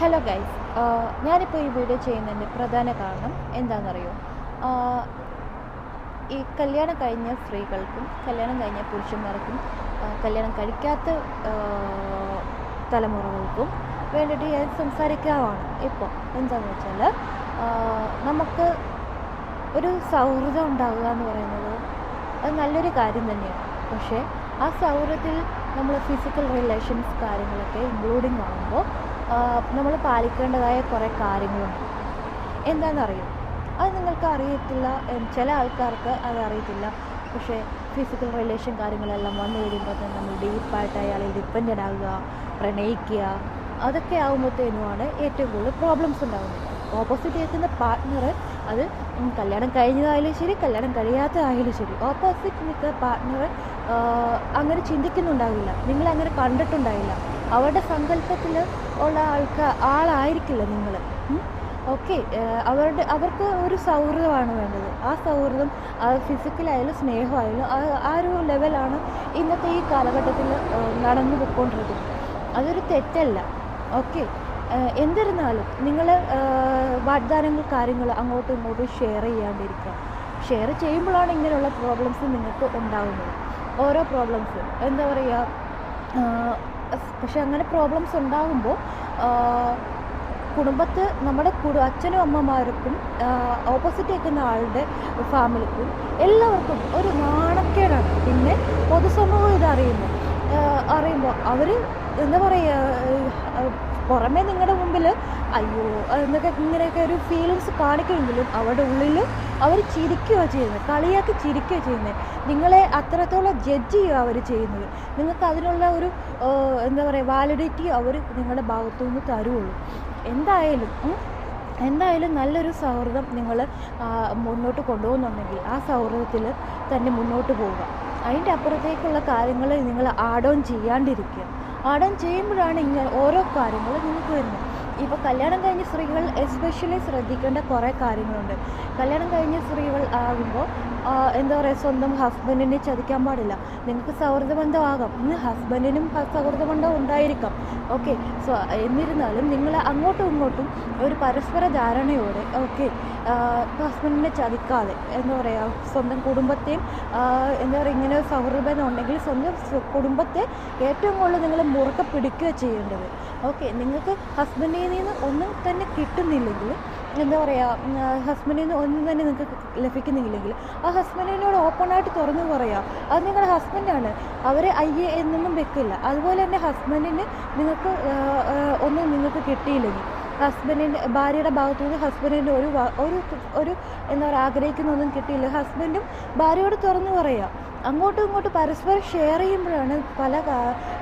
Hello guys ഞാനിപ്പോൾ ഈ video ചെയ്യുന്നതിന്റെ പ്രധാന കാരണം എന്താണെന്നറിയോ? ഈ കല്യാണം കഴിഞ്ഞ സ്ത്രീകൾക്കും കല്യാണം കഴിഞ്ഞ പുരുഷന്മാർക്കും കല്യാണം കഴിക്കാത്ത തലമുറകൾക്കും വേണ്ടിയിട്ട് ഞാൻ സംസാരിക്കാവാണ്. ഇപ്പോൾ എന്താണെന്ന് വെച്ചാൽ നമുക്ക് ഒരു സൗഹൃദം ഉണ്ടാകുക എന്ന് പറയുന്നത് അത് നല്ലൊരു കാര്യം തന്നെയാണ്. പക്ഷേ ആ സൗഹൃദത്തിൽ നമ്മൾ ഫിസിക്കൽ റിലേഷൻസ് കാര്യങ്ങളൊക്കെ ഇൻക്ലൂഡിങ് ആകുമ്പോൾ നമ്മൾ പാലിക്കേണ്ടതായ കുറേ കാര്യങ്ങളുണ്ട് എന്താണെന്നറിയോ അത് നിങ്ങൾക്ക് അറിയത്തില്ല. ചില ആൾക്കാർക്ക് അത് അറിയത്തില്ല. പക്ഷേ ഫിസിക്കൽ റിലേഷൻ കാര്യങ്ങളെല്ലാം വന്നു കഴിയുമ്പോൾ തന്നെ നമ്മൾ ഡീപ്പായിട്ട് അയാളെ ഡിപ്പെൻഡന്റ് ആകുക പ്രണയിക്കുക അതൊക്കെ ആകുമ്പോഴത്തേനുമാണ് ഏറ്റവും കൂടുതൽ പ്രോബ്ലംസ് ഉണ്ടാകുന്നത് ഓപ്പോസിറ്റ് നിൽക്കുന്ന പാർട്ട്ണർ അത് കല്യാണം കഴിഞ്ഞതായാലും ശരി കല്യാണം കഴിയാത്തതായാലും ശരി. ഓപ്പോസിറ്റ് നിൽക്കുന്ന പാർട്ട്ണർ അങ്ങനെ ചിന്തിക്കുന്നുണ്ടാവില്ല. നിങ്ങൾ അങ്ങനെ കണ്ടിട്ടുണ്ടാവില്ല. അവരുടെ സങ്കല്പത്തിൽ ഉള്ള ആൾക്കാർ ആളായിരിക്കില്ല നിങ്ങൾ ഓക്കെ അവരുടെ അവർക്ക് ഒരു സൗഹൃദമാണ് വേണ്ടത്. ആ സൗഹൃദം ഫിസിക്കലായാലും സ്നേഹമായാലും ആ- ഒരു ലെവലാണ് ഇന്നത്തെ ഈ കാലഘട്ടത്തിൽ നടന്നു പോയിക്കൊണ്ടിരിക്കുന്നത് അതൊരു തെറ്റല്ല. ഓക്കെ എന്നിരുന്നാലും നിങ്ങൾ വാഗ്ദാനങ്ങൾ കാര്യങ്ങൾ അങ്ങോട്ടും ഇങ്ങോട്ടും ഷെയർ ചെയ്യാണ്ടിരിക്കുക. ഷെയർ ചെയ്യുമ്പോഴാണ് ഇങ്ങനെയുള്ള പ്രോബ്ലംസ് നിങ്ങൾക്ക് ഉണ്ടാകുന്നത് ഓരോ പ്രോബ്ലംസ് എന്താ പറയുക പക്ഷെ അങ്ങനെ പ്രോബ്ലംസ് ഉണ്ടാകുമ്പോൾ കുടുംബത്ത് നമ്മുടെ കുടു അച്ഛനും അമ്മമാർക്കും ഓപ്പോസിറ്റ് നിൽക്കുന്ന ആളുടെ ഫാമിലിക്കും എല്ലാവർക്കും ഒരു നാണക്കേടാണ്. പിന്നെ പൊതുസമൂഹം ഇതറിയുന്നു അറിയുമ്പോൾ അവർ എന്താ പറയുക പുറമേ നിങ്ങളുടെ മുമ്പിൽ അയ്യോ എന്നൊക്കെ ഇങ്ങനെയൊക്കെ ഒരു ഫീലിങ്സ് കാണിക്കുമെങ്കിലും അവരുടെ ഉള്ളിൽ അവർ ചിരിക്കുകയോ ചെയ്യുന്നത് കളിയാക്കി ചിരിക്കുകയോ ചെയ്യുന്നത്. നിങ്ങളെ അത്രത്തോളം ജഡ്ജ് ചെയ്യുക അവർ ചെയ്യുന്നത്. നിങ്ങൾക്ക് അതിനുള്ള ഒരു എന്താ പറയുക വാലിഡിറ്റി അവർ നിങ്ങളുടെ ഭാഗത്തു നിന്ന് തരുള്ളൂ എന്തായാലും എന്തായാലും നല്ലൊരു സൗഹൃദം നിങ്ങൾ മുന്നോട്ട് കൊണ്ടുപോകുന്നുണ്ടെങ്കിൽ ആ സൗഹൃദത്തിൽ തന്നെ മുന്നോട്ട് പോവുക. അതിന്റെ അപ്പുറത്തേക്കുള്ള കാര്യങ്ങൾ നിങ്ങൾ ആഡ് ഓൺ ചെയ്യാണ്ടിരിക്കുക. ഓൺ ചെയ്യുമ്പോഴാണ് ഇങ്ങനെ ഓരോ കാര്യങ്ങൾ നിങ്ങൾക്ക് വരുന്നത്. ഇപ്പോൾ കല്യാണം കഴിഞ്ഞ സ്ത്രീകൾ എസ്പെഷ്യലി ശ്രദ്ധിക്കേണ്ട കുറേ കാര്യങ്ങളുണ്ട്. കല്യാണം കഴിഞ്ഞ സ്ത്രീകൾ ആകുമ്പോൾ എന്താ പറയുക സ്വന്തം ഹസ്ബൻഡിനെ ചതിക്കാൻ പാടില്ല. നിങ്ങൾക്ക് സൗഹൃദ ബന്ധമാകാം ഇന്ന് ഹസ്ബൻഡിനും സൗഹൃദ ബന്ധം ഉണ്ടായിരിക്കാം. ഓക്കെ സോ എന്നിരുന്നാലും നിങ്ങൾ അങ്ങോട്ടും ഇങ്ങോട്ടും ഒരു പരസ്പര ധാരണയോടെ ഓക്കെ ഹസ്ബൻഡിനെ ചതിക്കാതെ എന്താ പറയുക സ്വന്തം കുടുംബത്തെയും എന്താ പറയുക ഇങ്ങനെ സൗഹൃദ ബന്ധം ഉണ്ടെങ്കിൽ സ്വന്തം കുടുംബത്തെ ഏറ്റവും കൂടുതൽ നിങ്ങൾ മുറുക്കെ പിടിക്കുക ചെയ്യേണ്ടത്. ഓക്കെ നിങ്ങൾക്ക് ഹസ്ബൻഡിൽ നിന്ന് ഒന്നും തന്നെ കിട്ടുന്നില്ലെങ്കിൽ എന്താ പറയുക ഹസ്ബൻഡിൽ നിന്ന് ഒന്നും തന്നെ നിങ്ങൾക്ക് ലഭിക്കുന്നില്ലെങ്കിൽ ആ ഹസ്ബൻഡിനോട് ഓപ്പണായിട്ട് തുറന്നു പറയുക അത് നിങ്ങളുടെ ഹസ്ബൻഡാണ് അവരെ അയ്യേ എന്നൊന്നും വെക്കില്ല. അതുപോലെ തന്നെ ഹസ്ബൻഡിന് നിങ്ങൾക്ക് ഒന്നും നിങ്ങൾക്ക് കിട്ടിയില്ലെങ്കിൽ ഹസ്ബൻഡിന്റെ ഭാര്യയുടെ ഭാഗത്തു നിന്ന് ഹസ്ബൻഡിന്റെ ഒരു ഒരു ഒരു എന്താ പറയുക ആഗ്രഹിക്കുന്നൊന്നും കിട്ടിയില്ല. ഹസ്ബൻഡും ഭാര്യയോട് തുറന്നു പറയുക അങ്ങോട്ടും ഇങ്ങോട്ടും പരസ്പരം ഷെയർ ചെയ്യുമ്പോഴാണ് പല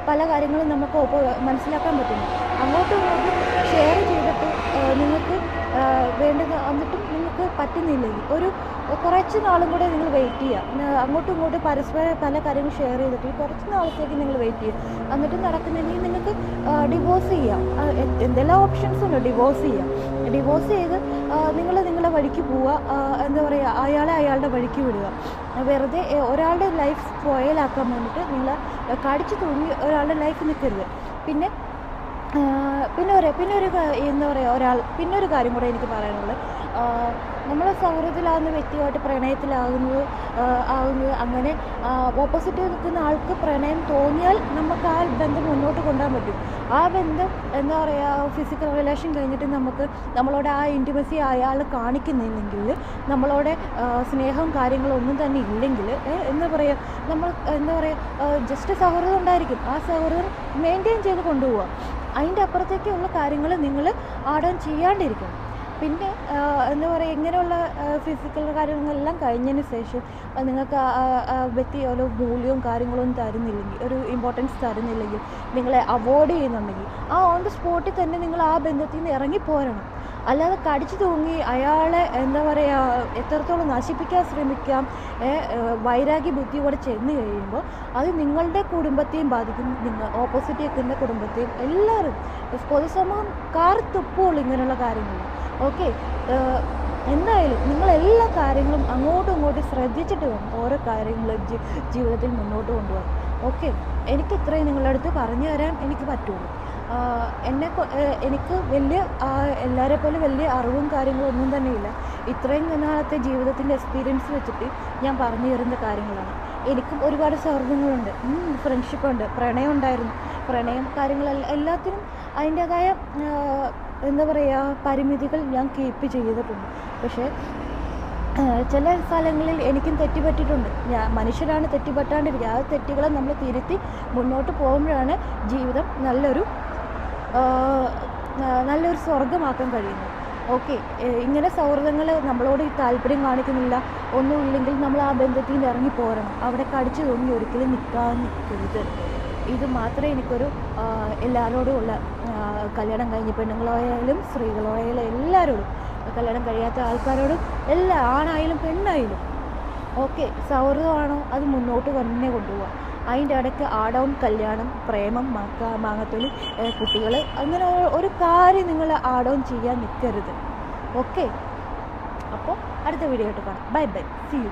പല കാര്യങ്ങളും നമുക്ക് മനസ്സിലാക്കാൻ പറ്റുന്നത്. അങ്ങോട്ടും ഇങ്ങോട്ടും വേണ്ടത് എന്നിട്ടും നിങ്ങൾക്ക് പറ്റുന്നില്ലെങ്കിൽ ഒരു കുറച്ച് നാളും കൂടെ നിങ്ങൾ വെയിറ്റ് ചെയ്യുക അങ്ങോട്ടും ഇങ്ങോട്ടും പരസ്പരം പല കാര്യങ്ങൾ ഷെയർ ചെയ്തിട്ട് കുറച്ച് നാളത്തേക്ക് നിങ്ങൾ വെയിറ്റ് ചെയ്യുക എന്നിട്ടും നടക്കുന്നില്ലെങ്കിൽ നിങ്ങൾക്ക് ഡിവോഴ്സ് ചെയ്യാം. എന്തെല്ലാം ഓപ്ഷൻസ് ഉണ്ട്? ഡിവോഴ്സ് ചെയ്യാം. ഡിവോഴ്സ് ചെയ്ത് നിങ്ങൾ നിങ്ങളുടെ വഴിക്ക് പോവുക. എന്താ പറയുക അയാളെ അയാളുടെ വഴിക്ക് വിടുക. വെറുതെ ഒരാളുടെ ലൈഫ് സ്പോയിലാക്കാൻ വേണ്ടിയിട്ട് നിങ്ങൾ കടിച്ചു തൂങ്ങി ഒരാളുടെ ലൈഫ് നിൽക്കരുത്. പിന്നെ പിന്നെ ഒരു പിന്നെ ഒരു എന്താ പറയുക ഒരാൾ പിന്നെ ഒരു കാര്യം കൂടെ എനിക്ക് പറയാനുള്ളത്. നമ്മൾ സൗഹൃദത്തിലാകുന്ന വ്യക്തിയുമായിട്ട് പ്രണയത്തിലാകുന്നത് ആകുന്നത് അങ്ങനെ ഓപ്പോസിറ്റ് നിൽക്കുന്ന ആൾക്ക് പ്രണയം തോന്നിയാൽ നമുക്ക് ആ ബന്ധം മുന്നോട്ട് കൊണ്ടുപോകാൻ പറ്റും. ആ ബന്ധം എന്താ പറയുക ഫിസിക്കൽ റിലേഷൻ കഴിഞ്ഞിട്ട് നമുക്ക് നമ്മളോട് ആ ഇന്റിമസി അയാൾ കാണിക്കുന്നില്ലെങ്കിൽ നമ്മളോട് സ്നേഹവും കാര്യങ്ങളും ഒന്നും തന്നെ ഇല്ലെങ്കിൽ എന്താ പറയുക നമ്മൾ എന്താ പറയുക ജസ്റ്റ് സൗഹൃദം ഉണ്ടായിരിക്കും. ആ സൗഹൃദം മെയിന്റെയിൻ ചെയ്ത് കൊണ്ടുപോവുക അതിന്റെ അപ്പുറത്തേക്കുള്ള കാര്യങ്ങൾ നിങ്ങൾ ഓൺ ചെയ്യാണ്ടിരിക്കണം. പിന്നെ എന്താ പറയുക ഇങ്ങനെയുള്ള ഫിസിക്കൽ കാര്യങ്ങളെല്ലാം കഴിഞ്ഞതിന് ശേഷം നിങ്ങൾക്ക് വ്യക്തി ഒരു മൂല്യവും കാര്യങ്ങളൊന്നും തരുന്നില്ലെങ്കിൽ ഒരു ഇമ്പോർട്ടൻസ് തരുന്നില്ലെങ്കിൽ നിങ്ങളെ അവോയ്ഡ് ചെയ്യുന്നുണ്ടെങ്കിൽ ആ ഓൺ ദ സ്പോട്ടിൽ തന്നെ നിങ്ങൾ ആ ബന്ധത്തിൽ നിന്ന് ഇറങ്ങിപ്പോരണം. അല്ലാതെ കടിച്ചു തൂങ്ങി അയാളെ എന്താ പറയുക എത്രത്തോളം നശിപ്പിക്കാൻ ശ്രമിക്കാം വൈരാഗ്യ ബുദ്ധി വൈരാഗ്യ ബുദ്ധിയോടെ ചെന്ന് കഴിയുമ്പോൾ അത് നിങ്ങളുടെ കുടുംബത്തെയും ബാധിക്കും. നിങ്ങൾ ഓപ്പോസിറ്റ് നിൽക്കുന്ന കുടുംബത്തെയും എല്ലാവരും. പൊതുസമൂഹം കാർത്തുപ്പോൾ ഇങ്ങനെയുള്ള കാര്യങ്ങൾ. ഓക്കെ എന്തായാലും നിങ്ങൾ എല്ലാ കാര്യങ്ങളും അങ്ങോട്ടും ഇങ്ങോട്ടും ശ്രദ്ധിച്ചിട്ട് വേണം ഓരോ കാര്യങ്ങളും ജീവിതത്തിൽ മുന്നോട്ട് കൊണ്ടുപോകാൻ. ഓക്കെ എനിക്ക് ഇത്രയും നിങ്ങളുടെ അടുത്ത് പറഞ്ഞു തരാൻ എനിക്ക് പറ്റുള്ളൂ. എന്നെ എനിക്ക് വലിയ എല്ലാവരെ പോലെ വലിയ അറിവും കാര്യങ്ങളും ഒന്നും തന്നെ ഇല്ല. ഇത്രയും നാളത്തെ ജീവിതത്തിന്റെ എക്സ്പീരിയൻസ് വെച്ചിട്ട് ഞാൻ പറഞ്ഞു തരുന്ന കാര്യങ്ങളാണ്. എനിക്കും ഒരുപാട് സൗഹൃദങ്ങളുണ്ട്. ഫ്രണ്ട്ഷിപ്പുണ്ട് പ്രണയം ഉണ്ടായിരുന്നു. പ്രണയം കാര്യങ്ങളെല്ലാം എല്ലാത്തിനും അതിന്റേതായ എന്താ പറയുക പരിമിതികൾ ഞാൻ കീപ്പ് ചെയ്തിട്ടുണ്ട്. പക്ഷേ ചില സ്ഥലങ്ങളിൽ എനിക്കും തെറ്റുപറ്റിയിട്ടുണ്ട്. ഞാൻ മനുഷ്യരാണ് തെറ്റുപറ്റാണ്ടിരിക്കുക. ആ തെറ്റുകളെ നമ്മൾ തിരുത്തി മുന്നോട്ട് പോകുമ്പോഴാണ് ജീവിതം നല്ലൊരു നല്ലൊരു സ്വർഗമാക്കാൻ കഴിയുന്നു. ഓക്കെ ഇങ്ങനെ സൗഹൃദങ്ങൾ നമ്മളോട് താല്പര്യം കാണിക്കുന്നില്ല. ഒന്നുമില്ലെങ്കിൽ നമ്മൾ ആ ബന്ധത്തിൽ നിന്ന് ഇറങ്ങി പോരണം. അവിടെ കടിച്ചു തൂങ്ങി ഒരിക്കലും നിൽക്കാൻ നിൽക്കരുത്. ഇത് മാത്രമേ എനിക്കൊരു എല്ലാവരോടും ഉള്ള കല്യാണം കഴിഞ്ഞ പെണ്ണുങ്ങളായാലും സ്ത്രീകളായാലും എല്ലാവരോടും കല്യാണം കഴിയാത്ത ആൾക്കാരോടും എല്ലാ ആണായാലും പെണ്ണായാലും. ഓക്കെ സൗഹൃദമാണോ? അത് മുന്നോട്ട് തന്നെ കൊണ്ടുപോകാം അതിന്റെ ഇടയ്ക്ക് ആടവും കല്യാണം പ്രേമം മാങ്ങത്തൊലി കുട്ടികൾ അങ്ങനെ ഒരു കാര്യം നിങ്ങൾ ആടവും ചെയ്യാൻ നിൽക്കരുത് ഓക്കെ? അപ്പോൾ അടുത്ത വീഡിയോ ആയിട്ട് കാണാം. Bye bye. C U